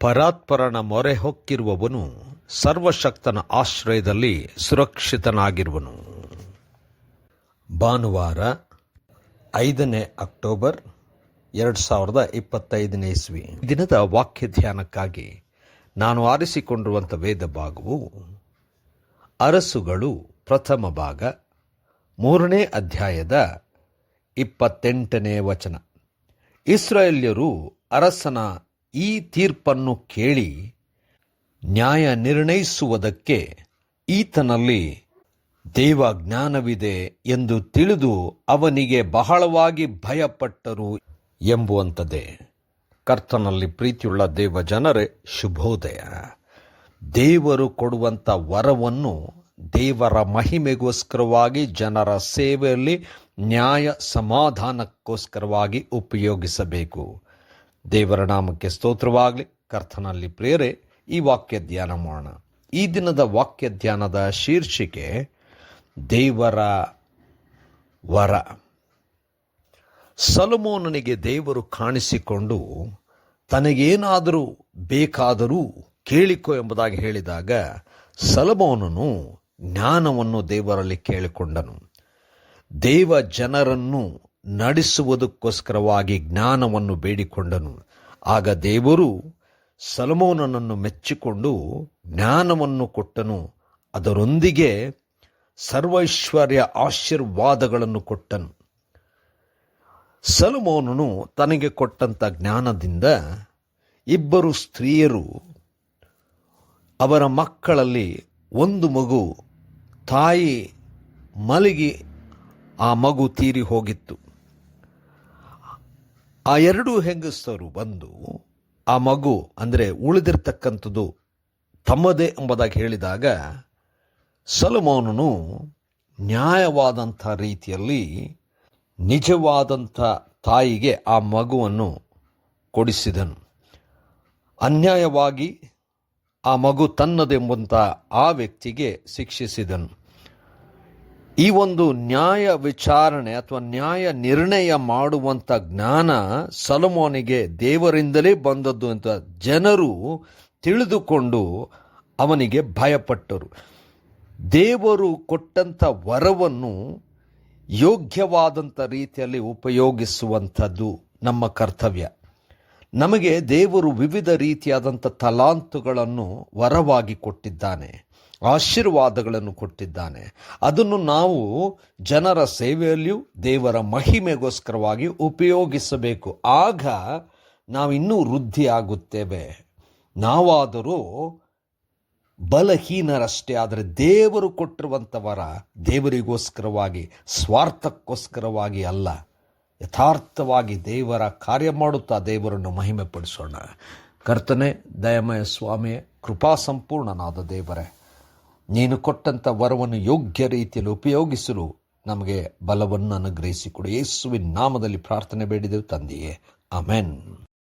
ಪರಾತ್ಪರನ ಮೊರೆ ಹೊಕ್ಕಿರುವವನು ಸರ್ವಶಕ್ತನ ಆಶ್ರಯದಲ್ಲಿ ಸುರಕ್ಷಿತನಾಗಿರುವನು. ಭಾನುವಾರ ಐದನೇ ಅಕ್ಟೋಬರ್ ಎರಡು ಸಾವಿರದ ಇಪ್ಪತ್ತೈದನೇ ಇಸ್ವಿ. ದಿನದ ವಾಕ್ಯ ಧ್ಯಾನಕ್ಕಾಗಿ ನಾನು ಆರಿಸಿಕೊಂಡಿರುವಂಥ ವೇದ ಭಾಗವು ಅರಸುಗಳು ಪ್ರಥಮ ಭಾಗ ಮೂರನೇ ಅಧ್ಯಾಯದ ಇಪ್ಪತ್ತೆಂಟನೇ ವಚನ. ಇಸ್ರಾಯೇಲ್ಯರು ಅರಸನ ಈ ತೀರ್ಪನ್ನು ಕೇಳಿ ನ್ಯಾಯ ನಿರ್ಣಯಿಸುವುದಕ್ಕೆ ಈತನಲ್ಲಿ ದೇವ ಜ್ಞಾನವಿದೆ ಎಂದು ತಿಳಿದು ಅವನಿಗೆ ಬಹಳವಾಗಿ ಭಯಪಟ್ಟರು ಎಂಬುವಂಥದ್ದೇ. ಕರ್ತನಲ್ಲಿ ಪ್ರೀತಿಯುಳ್ಳ ದೇವ ಜನರೇ ಶುಭೋದಯ. ದೇವರು ಕೊಡುವಂಥ ವರವನ್ನು ದೇವರ ಮಹಿಮೆಗೋಸ್ಕರವಾಗಿ, ಜನರ ಸೇವೆಯಲ್ಲಿ ನ್ಯಾಯ ಸಮಾಧಾನಕ್ಕೋಸ್ಕರವಾಗಿ ಉಪಯೋಗಿಸಬೇಕು. ದೇವರ ನಾಮಕ್ಕೆ ಸ್ತೋತ್ರವಾಗಲಿ. ಕರ್ತನಲ್ಲಿ ಪ್ರೇರೆ, ಈ ವಾಕ್ಯ ಧ್ಯಾನ ಮಾಡೋಣ. ಈ ದಿನದ ವಾಕ್ಯ ಧ್ಯಾನದ ಶೀರ್ಷಿಕೆ, ದೇವರ ವರ. ಸಲಮೋನನಿಗೆ ದೇವರು ಕಾಣಿಸಿಕೊಂಡು ತನಗೇನಾದರೂ ಬೇಕಾದರೂ ಕೇಳಿಕೊ ಎಂಬುದಾಗಿ ಹೇಳಿದಾಗ ಸಲಮೋನನು ಜ್ಞಾನವನ್ನು ದೇವರಲ್ಲಿ ಕೇಳಿಕೊಂಡನು. ದೇವ ಜನರನ್ನು ನಡೆಸುವುದಕ್ಕೋಸ್ಕರವಾಗಿ ಜ್ಞಾನವನ್ನು ಬೇಡಿಕೊಂಡನು. ಆಗ ದೇವರು ಸಲಮೋನನನ್ನು ಮೆಚ್ಚಿಕೊಂಡು ಜ್ಞಾನವನ್ನು ಕೊಟ್ಟನು. ಅದರೊಂದಿಗೆ ಸರ್ವೈಶ್ವರ್ಯ ಆಶೀರ್ವಾದಗಳನ್ನು ಕೊಟ್ಟನು. ಸಲಮೋನನು ತನಗೆ ಕೊಟ್ಟಂಥ ಜ್ಞಾನದಿಂದ ಇಬ್ಬರು ಸ್ತ್ರೀಯರು ಅವರ ಮಕ್ಕಳಲ್ಲಿ ಒಂದು ಮಗು ತಾಯಿ ಮಲಗಿ ಆ ಮಗು ತೀರಿ ಹೋಗಿತ್ತು. ಆ ಎರಡು ಹೆಂಗಸರು ಬಂದು ಆ ಮಗು ಅಂದರೆ ಉಳಿದಿರ್ತಕ್ಕಂಥದ್ದು ತಮ್ಮದೇ ಎಂಬುದಾಗಿ ಹೇಳಿದಾಗ ಸಲಮೋನನು ನ್ಯಾಯವಾದಂಥ ರೀತಿಯಲ್ಲಿ ನಿಜವಾದಂಥ ತಾಯಿಗೆ ಆ ಮಗುವನ್ನು ಕೊಡಿಸಿದನು. ಅನ್ಯಾಯವಾಗಿ ಆ ಮಗು ತನ್ನದೆಂಬಂಥ ಆ ವ್ಯಕ್ತಿಗೆ ಶಿಕ್ಷಿಸಿದನು. ಈ ಒಂದು ನ್ಯಾಯ ವಿಚಾರಣೆ ಅಥವಾ ನ್ಯಾಯ ನಿರ್ಣಯ ಮಾಡುವಂಥ ಜ್ಞಾನ ಸಲಮೋನಿಗೆ ದೇವರಿಂದಲೇ ಬಂದದ್ದು ಅಂತ ಜನರು ತಿಳಿದುಕೊಂಡು ಅವನಿಗೆ ಭಯಪಟ್ಟರು. ದೇವರು ಕೊಟ್ಟಂಥ ವರವನ್ನು ಯೋಗ್ಯವಾದಂಥ ರೀತಿಯಲ್ಲಿ ಉಪಯೋಗಿಸುವಂಥದ್ದು ನಮ್ಮ ಕರ್ತವ್ಯ. ನಮಗೆ ದೇವರು ವಿವಿಧ ರೀತಿಯಾದಂಥ ತಲಾಂತುಗಳನ್ನು ವರವಾಗಿ ಕೊಟ್ಟಿದ್ದಾನೆ. ಆಶೀರ್ವಾದಗಳನ್ನು ಕೊಟ್ಟಿದ್ದಾನೆ. ಅದನ್ನು ನಾವು ಜನರ ಸೇವೆಯಲ್ಲಿಯೂ ದೇವರ ಮಹಿಮೆಗೋಸ್ಕರವಾಗಿ ಉಪಯೋಗಿಸಬೇಕು. ಆಗ ನಾವು ಇನ್ನೂ ವೃದ್ಧಿಯಾಗುತ್ತೇವೆ. ನಾವಾದರೂ ಬಲಹೀನರಷ್ಟೇ, ಆದರೆ ದೇವರು ಕೊಟ್ಟಿರುವಂಥವರ ದೇವರಿಗೋಸ್ಕರವಾಗಿ, ಸ್ವಾರ್ಥಕ್ಕೋಸ್ಕರವಾಗಿ ಅಲ್ಲ. ಯಥಾರ್ಥವಾಗಿ ದೇವರ ಕಾರ್ಯ ಮಾಡುತ್ತಾ ದೇವರನ್ನು ಮಹಿಮೆ ಪಡಿಸೋಣ ಕರ್ತನೆ, ದಯಮಯ ಸ್ವಾಮಿಯೇ, ಕೃಪಾ ಸಂಪೂರ್ಣನಾದ ದೇವರೇ. ನೀನು ಕೊಟ್ಟಂಥ ವರವನ್ನು ಯೋಗ್ಯ ರೀತಿಯಲ್ಲಿ ಉಪಯೋಗಿಸಲು ನಮಗೆ ಬಲವನ್ನು ಅನುಗ್ರಹಿಸಿಕೊಡು ಯೇಸುವಿನ ನಾಮದಲ್ಲಿ ಪ್ರಾರ್ಥನೆ ಬೇಡಿದೆವು ತಂದೆಯೇ. ಅಮೆನ್